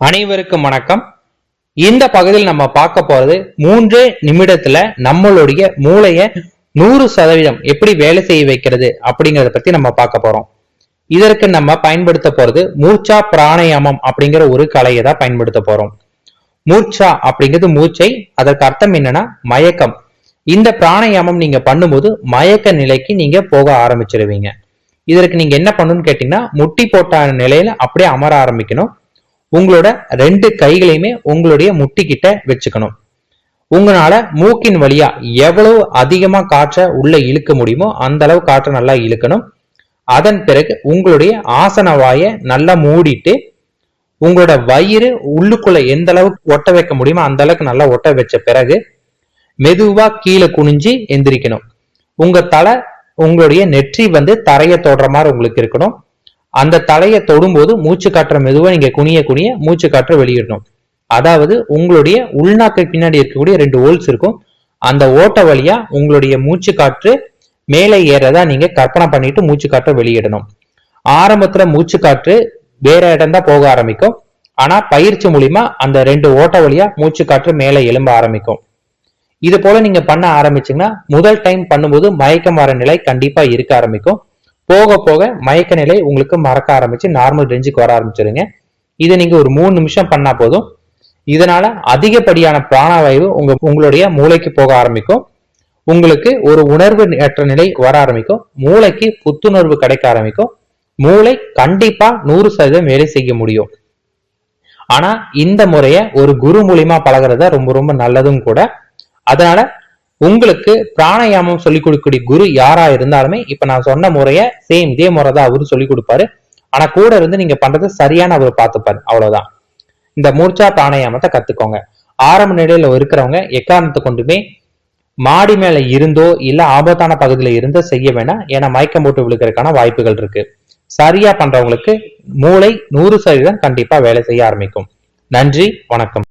அனைவருக்கும் வணக்கம். இந்த பகுதியில் நம்ம பார்க்க போறது மூன்றே நிமிடத்துல நம்மளுடைய மூளைய நூறு சதவீதம் எப்படி வேலை செய்ய வைக்கிறது அப்படிங்கறத பத்தி நம்ம பார்க்க போறோம். இதற்கு நம்ம பயன்படுத்த போறது மூர்ச்சா பிராணாயாமம் அப்படிங்கிற ஒரு கலையை தான் பயன்படுத்த போறோம். மூர்ச்சா அப்படிங்கிறது மூச்சை அதற்கு அர்த்தம் என்னன்னா மயக்கம். இந்த பிராணாயாமம் நீங்க பண்ணும்போது மயக்க நிலைக்கு நீங்க போக ஆரம்பிச்சிருவீங்க. இதற்கு நீங்க என்ன பண்ணணும்னு கேட்டீங்கன்னா முட்டி போட்ட நிலையில அப்படியே அமர ஆரம்பிக்கணும். உங்களோட ரெண்டு கைகளையுமே உங்களுடைய முட்டிக்கிட்ட வச்சுக்கணும். உங்களால மூக்கின் வழியா எவ்வளவு அதிகமா காற்றை உள்ள இழுக்க முடியுமோ அந்த அளவு காற்றை நல்லா இழுக்கணும். அதன் பிறகு உங்களுடைய ஆசன வாயை நல்லா மூடிட்டு உங்களோட வயிறு உள்ளுக்குள்ள எந்த அளவுக்கு ஒட்ட வைக்க முடியுமோ அந்த அளவுக்கு நல்லா ஒட்ட வச்ச பிறகு மெதுவா கீழே குனிஞ்சு எந்திரிக்கணும். உங்க தலை உங்களுடைய நெற்றி வந்து தரைய தொடுற மாதிரி உங்களுக்கு இருக்கணும். அந்த தலையை தொடும்போது மூச்சு காற்ற மெதுவா நீங்க குனிய குனிய மூச்சு காற்ற வெளியிடணும். அதாவது உங்களுடைய உள்நாக்கை பின்னாடி இருக்கக்கூடிய ரெண்டு ஹோல்ஸ் இருக்கும். அந்த ஓட்ட வழியா உங்களுடைய மூச்சு காற்று மேலே ஏறதா நீங்க கற்பனை பண்ணிட்டு மூச்சு காற்றை வெளியிடணும். ஆரம்பத்துல மூச்சு காற்று வேற இடம் தான் போக ஆரம்பிக்கும். ஆனா பயிற்சி மூலியமா அந்த ரெண்டு ஓட்ட வழியா மூச்சு காற்று மேலே எழும்ப ஆரம்பிக்கும். இது போல நீங்க பண்ண ஆரம்பிச்சீங்கன்னா முதல் டைம் பண்ணும்போது மயக்கம் வர நிலை கண்டிப்பா இருக்க ஆரம்பிக்கும். போக போக மயக்க நிலை உங்களுக்கு மறக்க ஆரம்பிச்சு நார்மல் ரேஞ்சுக்கு வர ஆரம்பிச்சிருங்க. இதை நீங்க ஒரு மூணு நிமிஷம் பண்ணா போதும். இதனால அதிகப்படியான பிராணவாயு உங்க உங்களுடைய மூளைக்கு போக ஆரம்பிக்கும். உங்களுக்கு ஒரு உணர்வு ஏற்ற நிலை வர ஆரம்பிக்கும். மூளைக்கு புத்துணர்வு கிடைக்க ஆரம்பிக்கும். மூளை கண்டிப்பா நூறு சதவீதம் வேலை செய்ய முடியும். ஆனா இந்த முறைய ஒரு குரு மூலியமா பழகிறத ரொம்ப ரொம்ப நல்லதும் கூட. அதனால உங்களுக்கு பிராணாயாமம் சொல்லிக் கொடுக்கக்கூடிய குரு யாரா இருந்தாலுமே இப்ப நான் சொன்ன முறைய சேம் இதே முறை தான் அவரு சொல்லிக் கொடுப்பாரு. ஆனா கூட இருந்து நீங்க பண்றது சரியான அவர் பார்த்துப்பாரு. அவ்வளவுதான். இந்த மூர்ச்சா பிராணாயாமத்தை கத்துக்கோங்க. ஆரம்ப நிலையில இருக்கிறவங்க எக்காரணத்தை கொண்டுமே மாடி மேல இருந்தோ இல்ல ஆபத்தான பகுதியில இருந்தோ செய்ய வேண்டாம் ஏன்னா மயக்கம் போட்டு விழுக்கிறதுக்கான வாய்ப்புகள் இருக்கு. சரியா பண்றவங்களுக்கு மூளை நூறு சதவீதம் கண்டிப்பா வேலை செய்ய ஆரம்பிக்கும். நன்றி வணக்கம்.